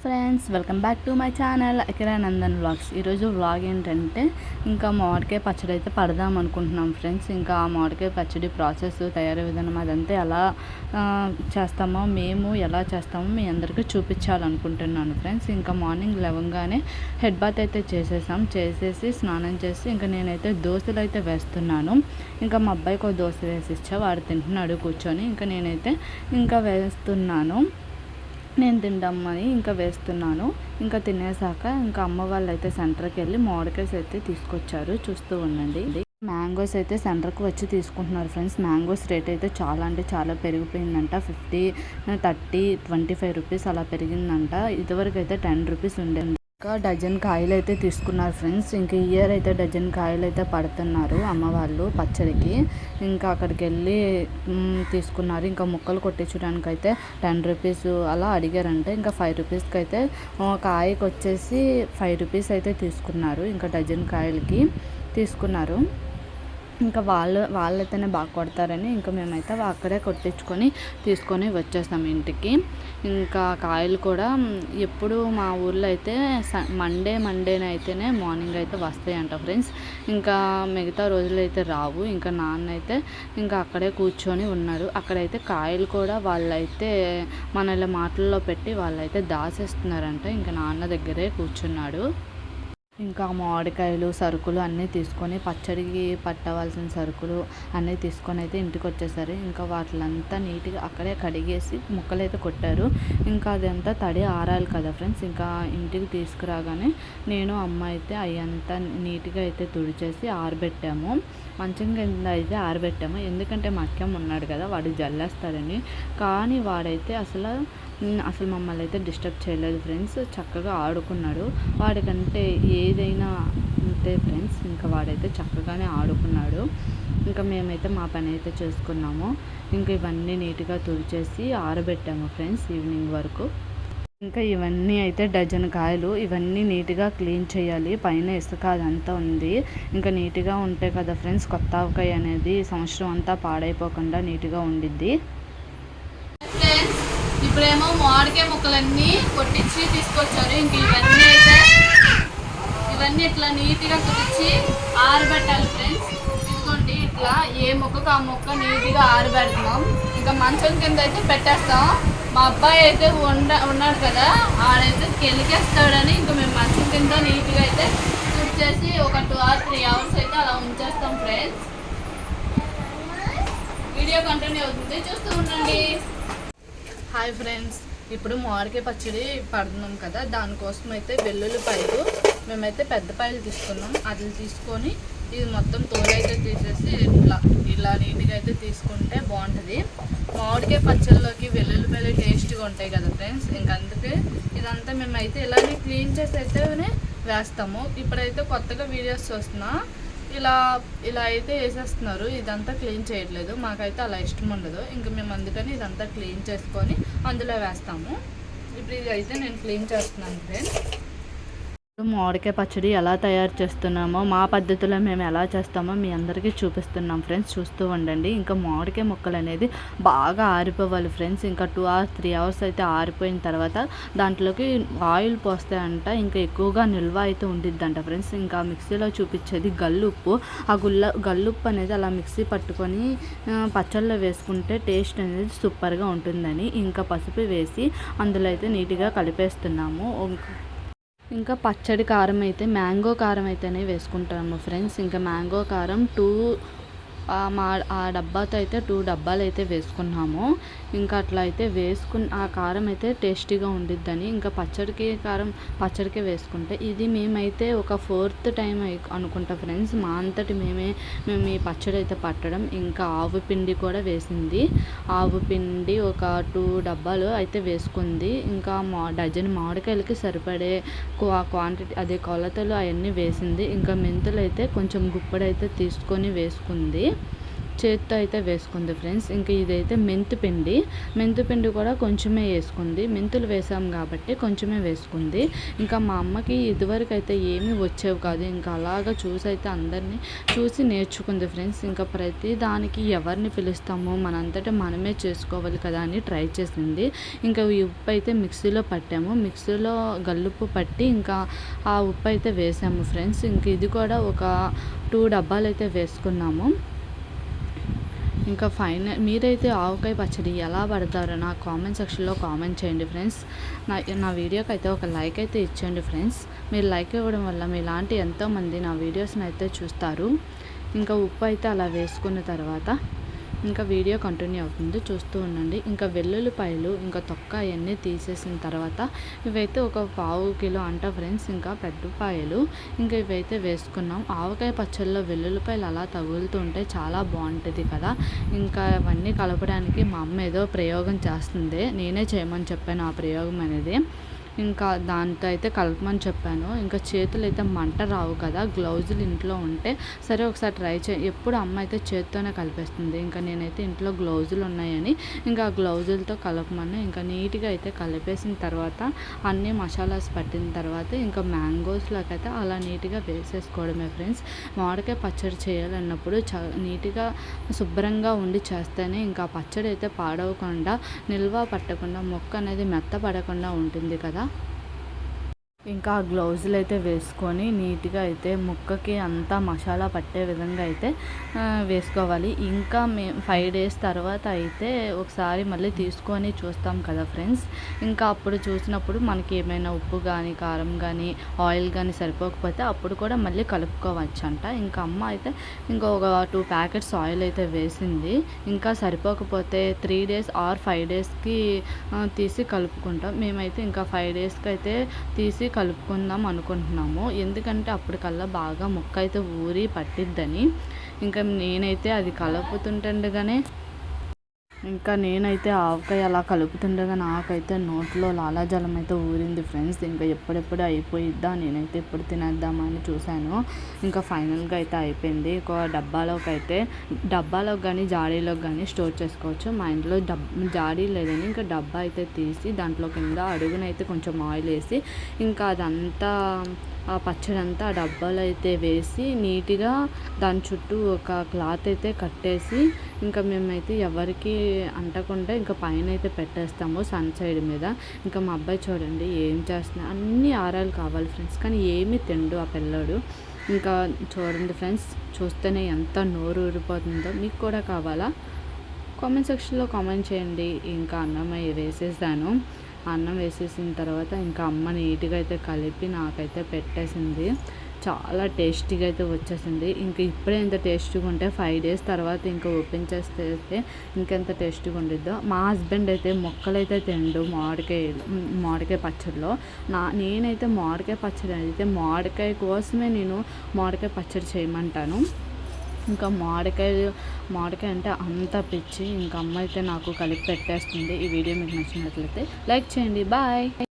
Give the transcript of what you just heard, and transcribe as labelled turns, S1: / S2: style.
S1: Friends welcome back to my channel Nandan vlogs. ఈరోజు vlog ఏంటంటే ఇంకా మామిడికాయ పచ్చడి అయితే పడదాం అనుకుంటున్నాం ఫ్రెండ్స్. ఇంకా ఆ మామిడికాయ పచ్చడి ప్రాసెస్ తయారీ విధానం అదంతా ఎలా చేస్తామో మేము ఎలా చేస్తామో మీ అందరికీ చూపించాలనుకుంటున్నాను ఫ్రెండ్స్. ఇంకా మార్నింగ్ లేవగానే హెడ్ బాత్ అయితే చేసేసాం. చేసేసి స్నానం చేసి ఇంకా నేనైతే దోశలు అయితే వేస్తున్నాను. ఇంకా మా అబ్బాయికి ఒక దోశ వేసి ఇచ్చా వాడు తింటున్నాడు కూర్చొని. ఇంకా నేనైతే ఇంకా వేస్తున్నాను. నేను తిండమ్మని ఇంకా వేస్తున్నాను. ఇంకా తినేసాక ఇంకా అమ్మ వాళ్ళు అయితే సెంటర్కి వెళ్ళి మామిడికాయస్ అయితే తీసుకొచ్చారు. చూస్తూ ఉండండి. మ్యాంగోస్ అయితే సెంటర్కి వచ్చి తీసుకుంటున్నారు ఫ్రెండ్స్. మ్యాంగోస్ రేట్ అయితే చాలా అంటే చాలా పెరిగిపోయిందంట. Fifty thirty twenty five rupees అలా పెరిగిందంట. ఇదివరకు అయితే టెన్ రూపీస్ ఉండేది ఇంకా డజన్ కాయలు అయితే తీసుకున్నారు ఫ్రెండ్స్. ఇంకా ఇయర్ అయితే డజన్ కాయలు అయితే పడుతున్నారు అమ్మ వాళ్ళు పచ్చడికి. ఇంకా అక్కడికి వెళ్ళి తీసుకున్నారు. ఇంకా ముక్కలు కొట్టించడానికి అయితే టెన్ రూపీస్ అలా అడిగారంటే. ఇంకా ఫైవ్ రూపీస్కి అయితే ఆ, కాయకి వచ్చేసి ఫైవ్ రూపీస్ అయితే తీసుకున్నారు. ఇంకా డజన్ కాయలకి తీసుకున్నారు. ఇంకా వాళ్ళు వాళ్ళైతేనే బాగా కొడతారని ఇంకా మేమైతే అక్కడే కొట్టించుకొని తీసుకొని వచ్చేస్తాం ఇంటికి. ఇంకా కాయలు కూడా ఎప్పుడు మా ఊర్లో అయితే స మండే మండేన అయితేనే మార్నింగ్ అయితే వస్తాయంట ఫ్రెండ్స్ ఇంకా మిగతా రోజులు అయితే రావు. ఇంకా నాన్న అయితే ఇంకా అక్కడే కూర్చొని ఉన్నాడు అక్కడైతే కాయలు కూడా వాళ్ళైతే మనల్ని మాటల్లో పెట్టి వాళ్ళైతే దాసేస్తున్నారంట ఇంకా నాన్న దగ్గరే కూర్చున్నాడు. ఇంకా మామిడికాయలు సరుకులు అన్నీ తీసుకొని పచ్చడికి పట్టవలసిన సరుకులు అన్నీ తీసుకొని అయితే ఇంటికి వచ్చేసారు ఇంకా వాటిలంతా నీట్గా అక్కడే కడిగేసి ముక్కలు అయితే కొట్టారు. ఇంకా అదంతా తడి ఆరాలి కదా ఫ్రెండ్స్. ఇంకా ఇంటికి తీసుకురాగానే నేను అమ్మ అయితే అయ్యంతా నీట్గా అయితే తుడిచేసి ఆరబెట్టాము. మంచం కింద అయితే ఆరబెట్టాము. ఎందుకంటే మక్యం ఉన్నాడు కదా వాడు జల్లేస్తాడని. కానీ వాడైతే అసలు అసలు మమ్మల్ని అయితే డిస్టర్బ్ చేయలేదు ఫ్రెండ్స్. చక్కగా ఆడుకున్నాడు. వాడికంటే ఏదైనా అంతే ఫ్రెండ్స్ ఇంకా వాడైతే చక్కగానే ఆడుకున్నాడు. ఇంకా మేమైతే మా పని అయితే చేసుకున్నాము. ఇంకా ఇవన్నీ నీట్గా తుడిచేసి ఆరబెట్టాము ఫ్రెండ్స్ ఈవినింగ్ వరకు. ఇంకా ఇవన్నీ అయితే డజన్ కాయలు. ఇవన్నీ నీట్గా క్లీన్ చేయాలి. పైన ఇసుక అదంతా ఉంది. ఇంకా నీట్గా ఉంటే కదా ఫ్రెండ్స్ కొత్త ఆవకాయ అనేది సంవత్సరం అంతా పాడైపోకుండా నీట్గా ఉండిద్ది.
S2: ఇప్పుడేమో మామిడికాయ ముక్కలన్నీ కొట్టించి తీసుకొచ్చారు. ఇంక ఇవన్నీ అయితే ఇవన్నీ ఇట్లా నీట్గా కుదిర్చి ఆరబెట్టాలి ఫ్రెండ్స్. ఇదిగోండి ఇట్లా ఏ మొక్కకు ఆ మొక్క నీట్గా ఆరబెడుతున్నాం ఇంకా మంచం కింద అయితే పెట్టేస్తాం. మా అబ్బాయి అయితే ఉండ ఉన్నాడు కదా ఆడైతే కెలికేస్తాడని ఇంకా మేము మంచం కింద నీట్గా అయితే తుడిచేసి ఒక టూ ఆర్ త్రీ అవర్స్ అయితే అలా ఉంచేస్తాం ఫ్రెండ్స్. వీడియో కంటిన్యూ అవుతుంది. చూస్తూ ఉండండి. Hi friends. ఇప్పుడు మామిడికాయ పచ్చడి పడుతున్నాం కదా దానికోసం అయితే వెల్లుల్లి వెల్లుల్లిపాయలు మేమైతే పెద్ద పాయలు తీసుకున్నాం. అది తీసుకొని ఇది మొత్తం తోలైతే తీసేసి ఇట్లా ఇలా నీట్గా అయితే తీసుకుంటే బాగుంటుంది. మామిడికాయ పచ్చళ్ళలోకి వెల్లుల్లిపాయలు టేస్ట్గా ఉంటాయి కదా ఫ్రెండ్స్. ఇంకా అందుకే ఇదంతా మేమైతే ఇలానే క్లీన్ చేసి అయితేనే వేస్తాము. ఇప్పుడైతే కొత్తగా వీడియోస్ చూస్తున్నా ఇలా ఇలా అయితే వేసేస్తున్నారు. ఇదంతా క్లీన్ చేయట్లేదు. మాకైతే అలా ఇష్టం ఉండదు. ఇంకా మేము అందుకని ఇదంతా క్లీన్ చేసుకొని అందులో వేస్తాము. ఇప్పుడు ఇది అయితే నేను క్లీన్ చేస్తున్నాను ఫ్రెండ్స్
S1: మామిడికాయ పచ్చడి ఎలా తయారు చేస్తున్నామో మా పద్ధతిలో మేము ఎలా చేస్తామో మీ అందరికీ చూపిస్తున్నాం ఫ్రెండ్స్. చూస్తూ ఉండండి. ఇంకా మామిడికాయ ముక్కలు అనేది బాగా ఆరిపోవాలి ఫ్రెండ్స్. ఇంకా టూ అవర్స్ త్రీ అవర్స్ అయితే ఆరిపోయిన తర్వాత దాంట్లోకి ఆయిల్ పోస్తాయంట. ఇంకా ఎక్కువగా నిల్వ అయితే ఉండిద్దంట ఫ్రెండ్స్. ఇంకా మిక్సీలో చూపించేది గల్లుప్పు. ఆ గుల్ల గల్లుప్పు అనేది అలా మిక్సీ పట్టుకొని పచ్చళ్ళలో వేసుకుంటే టేస్ట్ అనేది సూపర్గా ఉంటుందని. ఇంకా పసుపు వేసి అందులో అయితే నీట్గా కలిపేస్తున్నాము. ఇంకా పచ్చడి కారం అయితే మ్యాంగో కారం అయితేనే వేసుకుంటాము ఫ్రెండ్స్ ఇంకా మ్యాంగో కారం టూ మా ఆ డబ్బాతో అయితే టూ డబ్బాలు అయితే వేసుకున్నాము. ఇంకా అట్లా అయితే వేసుకుని ఆ కారం అయితే టేస్టీగా ఉండిద్దని. ఇంకా పచ్చడికి కారం పచ్చడికే వేసుకుంటే. ఇది మేమైతే ఒక ఫోర్త్ టైం అనుకుంటా ఫ్రెండ్స్. మా అంతటి మేమే మేము ఈ పచ్చడి అయితే పట్టడం. ఇంకా ఆవు పిండి కూడా వేసింది. ఆవు పిండి ఒక టూ డబ్బాలు అయితే వేసుకుంది. ఇంకా మా డజన్ మామిడికాయలకి సరిపడే క్వా క్వాంటిటీ అదే కొలతలు అవన్నీ వేసింది. ఇంకా మెంతులు అయితే కొంచెం గుప్పడైతే తీసుకొని వేసుకుంది. చేత్తో అయితే వేసుకుంది ఫ్రెండ్స్. ఇంకా ఇదైతే మెంతు పిండి. మెంతు పిండి కూడా కొంచెమే వేసుకుంది. మెంతులు వేసాం కాబట్టి కొంచెమే వేసుకుంది. ఇంకా మా అమ్మకి ఇదివరకు అయితే ఏమీ వచ్చేవి కాదు. ఇంకా అలాగా చూసి అయితే అందరినీ చూసి నేర్చుకుంది ఫ్రెండ్స్. ఇంకా ప్రతి దానికి ఎవరిని పిలుస్తామో మనంతటా మనమే చేసుకోవాలి కదా అని ట్రై చేసింది. ఇంకా ఈ ఉప్పు అయితే మిక్సీలో పట్టాము. మిక్సీలో గల్లుప్పు పట్టి ఇంకా ఆ ఉప్పు అయితే వేసాము ఫ్రెండ్స్. ఇంక ఇది కూడా ఒక టూ డబ్బాలు అయితే వేసుకున్నాము. ఇంకా ఫైనల్ మీరైతే ఆవకాయ పచ్చడి ఎలా పడతారో నా కామెంట్ సెక్షన్లో కామెంట్ చేయండి ఫ్రెండ్స్. నా నా వీడియోకి అయితే ఒక లైక్ అయితే ఇచ్చేయండి ఫ్రెండ్స్. మీరు లైక్ ఇవ్వడం వల్ల మీలాంటి ఎంతోమంది నా వీడియోస్ని అయితే చూస్తారు. ఇంకా ఉప్పు అయితే అలా వేసుకున్న తర్వాత ఇంకా వీడియో కంటిన్యూ అవుతుంది. చూస్తూ ఉండండి. ఇంకా వెల్లుల్లిపాయలు ఇంకా తొక్క అవన్నీ తీసేసిన తర్వాత ఇవైతే ఒక పావు కిలో అంట ఫ్రెండ్స్ ఇంకా పెద్దపాయలు. ఇంకా ఇవైతే వేసుకున్నాం. ఆవకాయ పచ్చళ్ళలో వెల్లుల్లిపాయలు అలా తగులుతుంటే చాలా బాగుంటుంది కదా. ఇంకా అవన్నీ కలపడానికి మా అమ్మ ఏదో ప్రయోగం చేస్తుంది. నేనే చేయమని చెప్పాను ఆ ప్రయోగం అనేది. ఇంకా దాంతో అయితే కలపమని చెప్పాను. ఇంకా చేతులు అయితే మంట రావు కదా గ్లౌజులు ఇంట్లో ఉంటే సరే ఒకసారి ట్రై చే ఎప్పుడు అమ్మ అయితే చేత్తోనే కలిపేస్తుంది. ఇంకా నేనైతే ఇంట్లో గ్లౌజులు ఉన్నాయని ఇంకా ఆ గ్లౌజులతో కలపమని ఇంకా నీట్గా అయితే కలిపేసిన తర్వాత అన్ని మసాలాస్ పట్టిన తర్వాత ఇంకా మ్యాంగోస్లోకి అయితే అలా నీట్గా వేసేసుకోవడమే ఫ్రెండ్స్. మామిడికాయ పచ్చడి చేయాలన్నప్పుడు చ నీట్గా శుభ్రంగా ఉండి చేస్తేనే ఇంకా పచ్చడి అయితే పాడవకుండా నిల్వ పట్టకుండా మొక్క అనేది మెత్త పడకుండా ఉంటుంది కదా. 건가? ఇంకా ఆ గ్లౌజులు అయితే వేసుకొని నీట్గా అయితే ముక్కకి అంతా మసాలా పట్టే విధంగా అయితే వేసుకోవాలి. ఇంకా మే ఫైవ్ డేస్ తర్వాత అయితే ఒకసారి మళ్ళీ తీసుకొని చూస్తాం కదా ఫ్రెండ్స్ ఇంకా అప్పుడు చూసినప్పుడు మనకి ఏమైనా ఉప్పు కానీ కారం కానీ ఆయిల్ కానీ సరిపోకపోతే అప్పుడు కూడా మళ్ళీ కలుపుకోవచ్చు అంట ఇంకా అమ్మ అయితే ఇంకా ఒక టూ ప్యాకెట్స్ ఆయిల్ అయితే వేసింది. ఇంకా సరిపోకపోతే త్రీ డేస్ ఆర్ ఫైవ్ డేస్కి తీసి కలుపుకుంటాం. మేమైతే ఇంకా ఫైవ్ డేస్కి అయితే తీసి కలుపుకుందాం అనుకుంటున్నాము. ఎందుకంటే అప్పటికల్లా బాగా ముక్క అయితే ఊరి పట్టిద్దని. ఇంకా నేనైతే అది కలుపుతుంటుండగానే ఇంకా నేనైతే ఆవకాయ అలా కలుపుతుండగా నాకైతే నోట్లో లాలాజలం అయితే ఊరింది ఫ్రెండ్స్. ఇంకా ఎప్పుడెప్పుడు అయిపోయిద్దా నేనైతే ఎప్పుడు తినేద్దామా అని చూశాను. ఇంకా ఫైనల్గా అయితే అయిపోయింది. ఒక డబ్బాలోకి అయితే డబ్బాలోకి కానీ జాడీలోకి కానీ స్టోర్ చేసుకోవచ్చు. మా ఇంట్లో డబ్ జాడీ లేదని ఇంకా డబ్బా అయితే తీసి దాంట్లో కింద అడుగునైతే కొంచెం ఆయిల్ వేసి ఇంకా అదంతా ఆ పచ్చడి అంతా ఆ డబ్బాలో అయితే వేసి నీట్గా దాని చుట్టూ ఒక క్లాత్ అయితే కట్టేసి ఇంకా మేమైతే ఎవరికి అంటకుండా ఇంకా పైన అయితే పెట్టేస్తాము సన్ సైడ్ మీద. ఇంకా మా అబ్బాయి చూడండి ఏం చేస్తున్నా అన్ని ఆరాలు కావాలి ఫ్రెండ్స్ కానీ ఏమీ తిండు ఆ పిల్లోడు. ఇంకా చూడండి ఫ్రెండ్స్ చూస్తేనే ఎంత నోరు ఊరిపోతుందో. మీకు కూడా కావాలా? కామెంట్ సెక్షన్లో కామెంట్ చేయండి. ఇంకా అన్నం వేసేసాను. అన్నం వేసేసిన తర్వాత ఇంకా అమ్మ నీట్గా అయితే కలిపి నాకైతే పెట్టేసింది. చాలా టేస్టీగా అయితే వచ్చేసింది. ఇంకా ఇప్పుడే ఎంత టేస్టీగా ఉంటే ఫైవ్ డేస్ తర్వాత ఇంకా ఓపెన్ చేస్తే ఇంకెంత టేస్టీగా ఉండిద్దో. మా హస్బెండ్ అయితే మొక్కలైతే తిండు మామిడికాయ మామిడికాయ పచ్చడిలో. నా నేనైతే మామిడికాయ పచ్చడి అయితే మామిడికాయ కోసమే నేను మామిడికాయ పచ్చడి చేయమంటాను. ఇంకా మామిడికాయ మామిడికాయ అంటే అంత పిచ్చి. ఇంకా అమ్మ అయితే నాకు కలిపి పెట్టేస్తుంది. ఈ వీడియో మీకు నచ్చినట్లయితే లైక్ చేయండి. బాయ్.